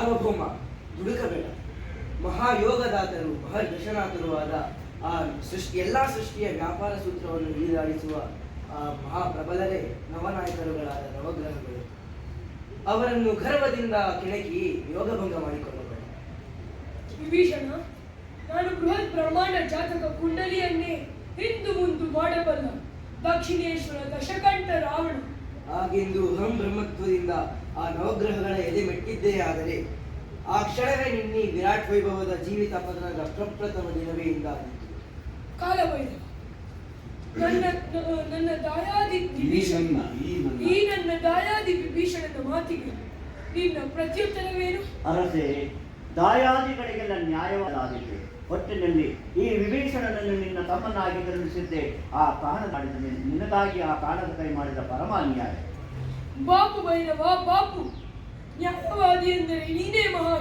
ಸಾರ್ವಭೌಮ ದುಡುಕಬೇಡ ಮಹಾಯೋಗದಾತರು ಮಹರ್ದಶನಾಥರು ಆದ ಆ ಸೃಷ್ಟಿ, ಎಲ್ಲಾ ಸೃಷ್ಟಿಯ ವ್ಯಾಪಾರ ಸೂತ್ರವನ್ನು ನೀರಾಡಿಸುವ ಆ ಮಹಾಪ್ರಬಲರೇ ನವನಾಯಕರುಗಳಾದ ನವಗ್ರಹಗಳು. ಅವರನ್ನು ಗರ್ವದಿಂದ ಕೆಣಕಿ ಯೋಗಭಂಗ ಮಾಡಿಕೊಳ್ಳಬೇಡ ವಿಭೀಷಣ, ನಾನು ಬೃಹತ್ ಪ್ರಮಾಣ ಜಾತಕ ಕುಂಡಲಿಯನ್ನೇ ಹಿಂದು ಮುಂದು ಮಾಡಬಲ್ಲ ದಕ್ಷಿಣೇಶ್ವರ ದಶಕಂಠ ರಾವಣ ಹಾಗೆಂದು ಅಹಂ ಬ್ರಹ್ಮತ್ವದಿಂದ ಆ ನವಗ್ರಹಗಳ ಎದೆ ಮೆಟ್ಟಿದ್ದೇ ಆದರೆ ಆ ಕ್ಷಣವೇ ನಿನ್ನಿ ವಿರಾಟ್ ವೈಭವದ ಜೀವಿತ ಪದನದ ಪ್ರಪ್ರಥಮ ದಿನವೇ ಇಂದಾಗಿತ್ತು. ಕಾಲ ನನ್ನ ನನ್ನ ದಾಯಾದಿ ವಿಭೀಷಣ ಈ ನನ್ನ. ಈ ನನ್ನ ದಾಯಾದಿ ವಿಭೀಷಣದ ಮಾತಿಗೆ ನಿನ್ನ ಪ್ರತ್ಯುತ್ತರವೇನು? ಅರಸೆ ದಾಯಾದಿಗಳಿಗೆಲ್ಲ ನ್ಯಾಯವಾದಿಕೆ ಒಟ್ಟಿನಲ್ಲಿ ಈ ವಿಭೀಷಣನನ್ನು ನಿನ್ನ ತಮ್ಮನಾಗಿ ಕರುಣಿಸಿದ್ದೆ ಆ ಕಾಣ ಮಾಡಿದ ನಿನಗಾಗಿ ಆ ಕಾಣದ ಕೈ ಮಾಡಿದ ಪರಮಾನ್ಯಾಯ. ಬಾಪು ಭೈರವ, ಬಾಪು. ನ್ಯಾಯವಾದಿ ಎಂದರೆ ನೀನೇ ಮಹಾ